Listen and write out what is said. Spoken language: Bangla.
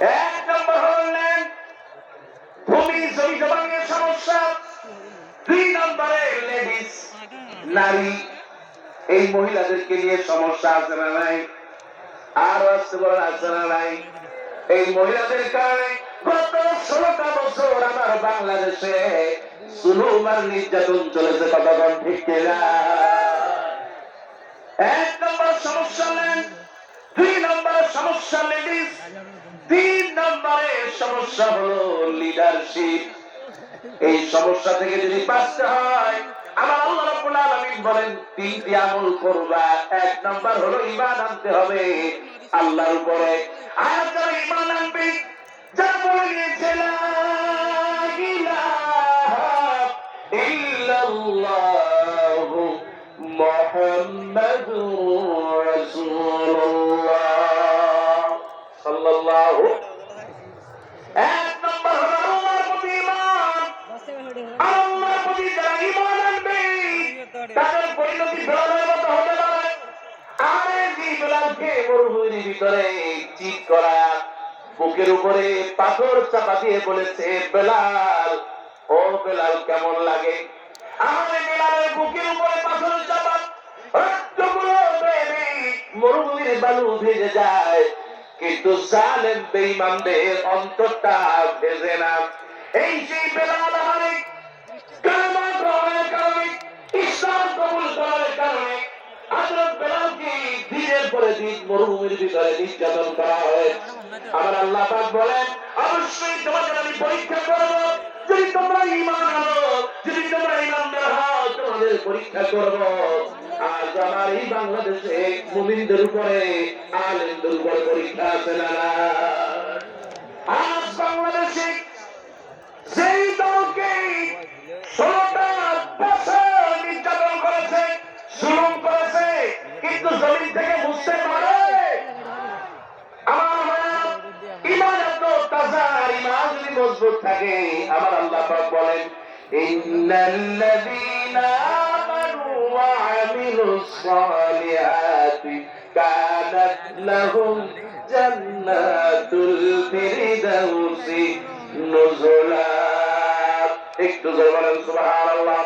এক নম্বর হলেন ভূমি, জমি জমা নিয়ে সমস্যা। দুই নম্বরে লেডিস, নারী। এই মহিলাদেরকে নিয়ে সমস্যা আছে না নাই? আর আসতে বলেন আছে না নাই? এই মহিলাদের কারণে গত ষোলোটা বছর আমার বাংলাদেশে সুলুম আর নির্যাতন চলেছে, কতক্ষণ ঠিক এক নম্বর সমস্যা নেন। দুই নম্বরের সমস্যা লেডিস তিন নম্বরের সমস্যা হলো লিডারশিপ এই সমস্যা থেকে যদি বাঁচতে হয়, আমার আল্লাহ রাব্বুল আলামিন বলেন, তিনটি আমল করবা। এক নাম্বার হলো ঈমান আনতে হবে আল্লাহর উপরে। আর যারা ঈমান আনবে বলে ইলাহা ইল্লাল্লাহু মুহাম্মাদুর বুকের উপরে পাথর চাপা দিয়ে বলেছে, বেলাল, ও বেলাল, কেমন লাগে? আমাদের বেলালের বুকের উপরে পাথর চাপা মরুভূমির বালু ভেজে যায়। কিন্তু জালেম বেঈমানদের অন্তরটা ভেজে না। এই সেই বেলাল আমাদের কালেমা গ্রহণের কারণে, ইসলাম কবুল করার কারণে, হযরত বেলালকে দিনের পরে দিন মরুভূমির ভিতরে নির্যাতন করা হয়। আমার আল্লাহ পাক বলেন, অবশ্যই তোমাদের আমি পরীক্ষা করব। যদি তোমরা ঈমান আনো, যদি তোমরা ঈমানদার হও পরীক্ষা করব। আজ আমার এই বাংলাদেশে মুমিনদের উপরে আলেমদের উপরে পরীক্ষা আছে না আজ বাংলাদেশে যেই দলকে ষোলোটা বছর নির্যাতন করেছে করেছে, কিন্তু জমিন থেকে বুঝতে পারে। মজবুত থাকে, আমার আল্লাহ বলেন ইন্নাল্লাযীনা আমিলুস সালিহাতি কানাত লাহুম জান্নাতুল ফিরদাউসি নুজুলা একটু জোরে বলেন সুবহানাল্লাহ।